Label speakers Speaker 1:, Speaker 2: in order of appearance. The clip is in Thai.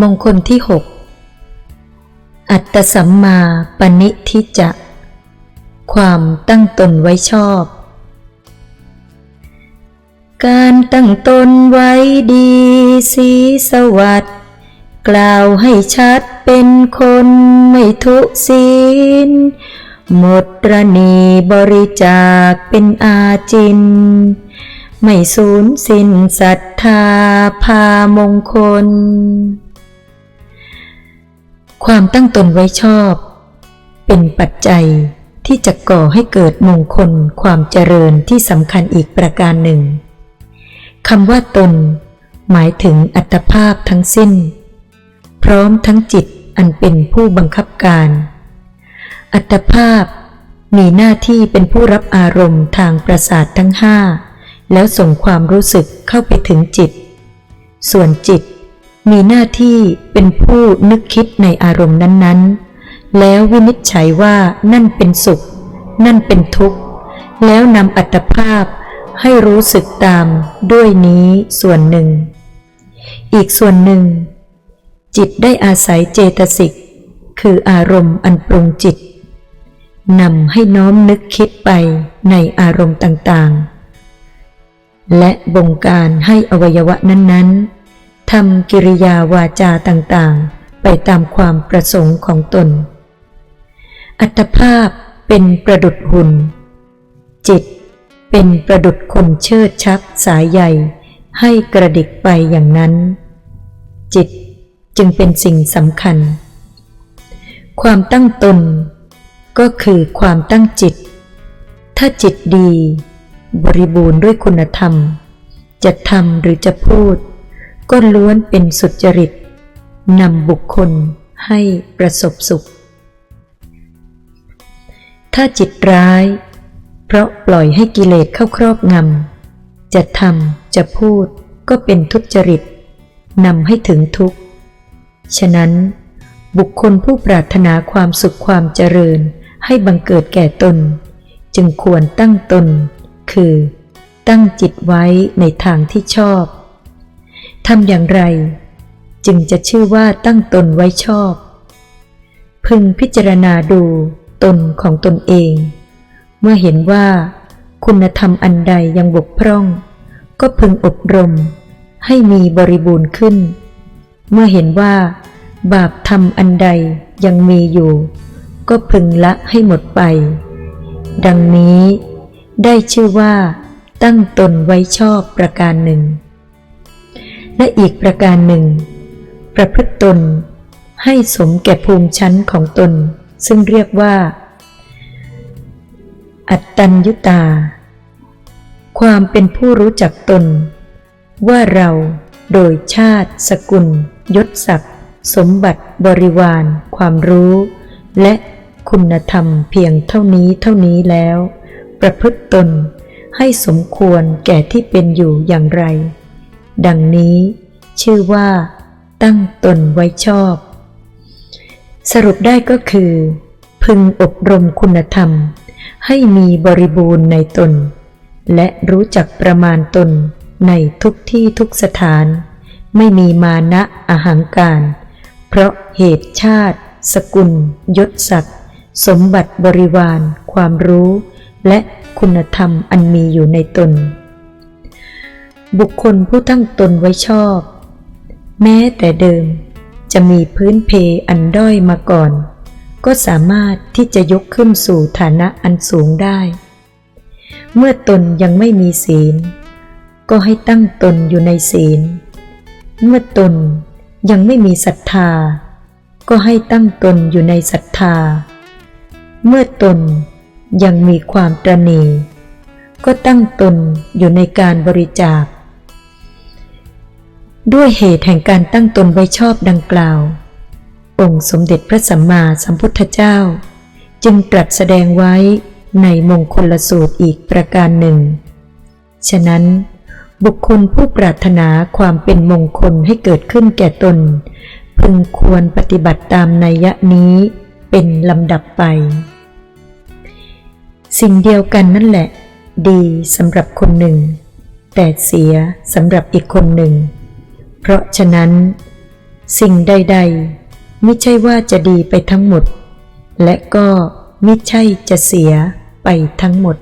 Speaker 1: มงคลที่หกอัตสัมมาปณิทิจะ ความตั้งตนไว้ชอบ การตั้งตนไว้ดีสีสวัสด์กล่าวให้ชัดเป็นคนไม่ทุศีล หมดรณีบริจาคเป็นอาจิน ไม่สูญสิ้นศรัทธาพามงคล ความตั้งตนไว้ชอบ เป็นปัจจัยที่จะก่อให้เกิดมงคลความเจริญที่สำคัญอีกประการหนึ่งคำว่าตน หมายถึงอัตภาพทั้งสิ้น พร้อมทั้งจิตอันเป็นผู้บังคับการ อัตภาพมีหน้าที่เป็นผู้รับอารมณ์ทางประสาททั้งห้าแล้วส่งความรู้สึกเข้าไปถึงจิต ส่วนจิต มีหน้าที่เป็นผู้นึกคิดในอารมณ์นั้นๆ แล้ววินิจฉัยว่านั่นเป็นสุข นั่นเป็นทุกข์ แล้วนำอัตภาพให้รู้สึกตามด้วยนี้ส่วนหนึ่ง อีกส่วนหนึ่ง จิตได้อาศัยเจตสิก คืออารมณ์อันปรุงจิตนำให้น้อมนึกคิดไปในอารมณ์ต่างๆ และบงการให้อวัยวะนั้นๆ ทำกิริยาวาจาต่างๆ ไปตามความประสงค์ของตน อัตภาพเป็นประดุดหุ่น จิตเป็นประดุดคนเชิดชักสายใหญ่ให้กระดิกไปอย่างนั้น จิตจึงเป็นสิ่งสำคัญ ความตั้งตนก็คือความตั้งจิต ถ้าจิตดี บริบูรณ์ด้วยคุณธรรม จะทำหรือจะพูด ก็ล้วนเป็นสุจริตนำบุคคลให้ประสบสุข ถ้าจิตร้าย เพราะปล่อยให้กิเลสเข้าครอบงำ จะทำจะพูดก็เป็นทุจริตนำให้ถึงทุกข์ ฉะนั้น บุคคลผู้ปรารถนาความสุขความเจริญให้บังเกิดแก่ตน จึงควรตั้งตน คือ ตั้งจิตไว้ในทางที่ชอบ ทำอย่างไร จึงจะชื่อว่าตั้งตนไว้ชอบ พึงพิจารณาดูตนของตนเอง เมื่อเห็นว่า คุณธรรมอันใดยังบกพร่อง ก็พึงอบรม ให้มีบริบูรณ์ขึ้น เมื่อเห็นว่า บาปธรรมอันใดยังมีอยู่ ก็พึงละให้หมดไป ดังนี้ได้ชื่อว่า ตั้งตนไว้ชอบประการหนึ่ง และอีกประการหนึ่ง ประพฤติตน ให้สมแก่ภูมิชั้นของตน ซึ่งเรียกว่า อัตตัญยุตา ความเป็นผู้รู้จักตน ว่าเราโดยชาติ สกุล ยศศักดิ์สมบัติบริวาร ความรู้ และคุณธรรมเพียงเท่านี้เท่านี้แล้ว ประพฤติตนให้สมควรแก่ที่เป็นอยู่อย่างไร ดังนี้ชื่อว่าตั้งตนไว้ชอบ สรุปได้ก็คือ พึงอบรมคุณธรรม ให้มีบริบูรณ์ในตน และรู้จักประมาณตนในทุกที่ทุกสถาน ไม่มีมานะอาหังการ เพราะเหตุชาติ สกุล ยศศักดิ์สมบัติบริวาร ความรู้ และคุณธรรมอันมีอยู่ในตน บุคคลผู้ตั้งตนไว้ชอบ แม้แต่เดิมจะมีพื้นเพอันด้อยมาก่อน ก็สามารถที่จะยกขึ้นสู่ฐานะอันสูงได้ เมื่อตนยังไม่มีศีล ก็ให้ตั้งตนอยู่ในศีล เมื่อตนยังไม่มีศรัทธา ก็ให้ตั้งตนอยู่ในศรัทธา เมื่อตนยังมีความตรณีก็ตั้งตนอยู่ในการบริจาค ด้วยเหตุแห่งการตั้งตนไว้ชอบดังกล่าว องค์สมเด็จพระสัมมาสัมพุทธเจ้า จึงตรัสแสดงไว้ในมงคลลสูตรอีกประการหนึ่ง ฉะนั้น บุคคลผู้ปรารถนาความเป็นมงคลให้เกิดขึ้นแก่ตน พึงควรปฏิบัติตามนัยยะนี้เป็นลำดับไป สิ่งเดียวกันนั่นแหละ ดีสำหรับคนหนึ่ง แต่เสียสำหรับอีกคนหนึ่ง เพราะฉะนั้น สิ่งใด ๆ ไม่ใช่ว่าจะดีไปทั้งหมด และก็ไม่ใช่จะเสียไปทั้งหมด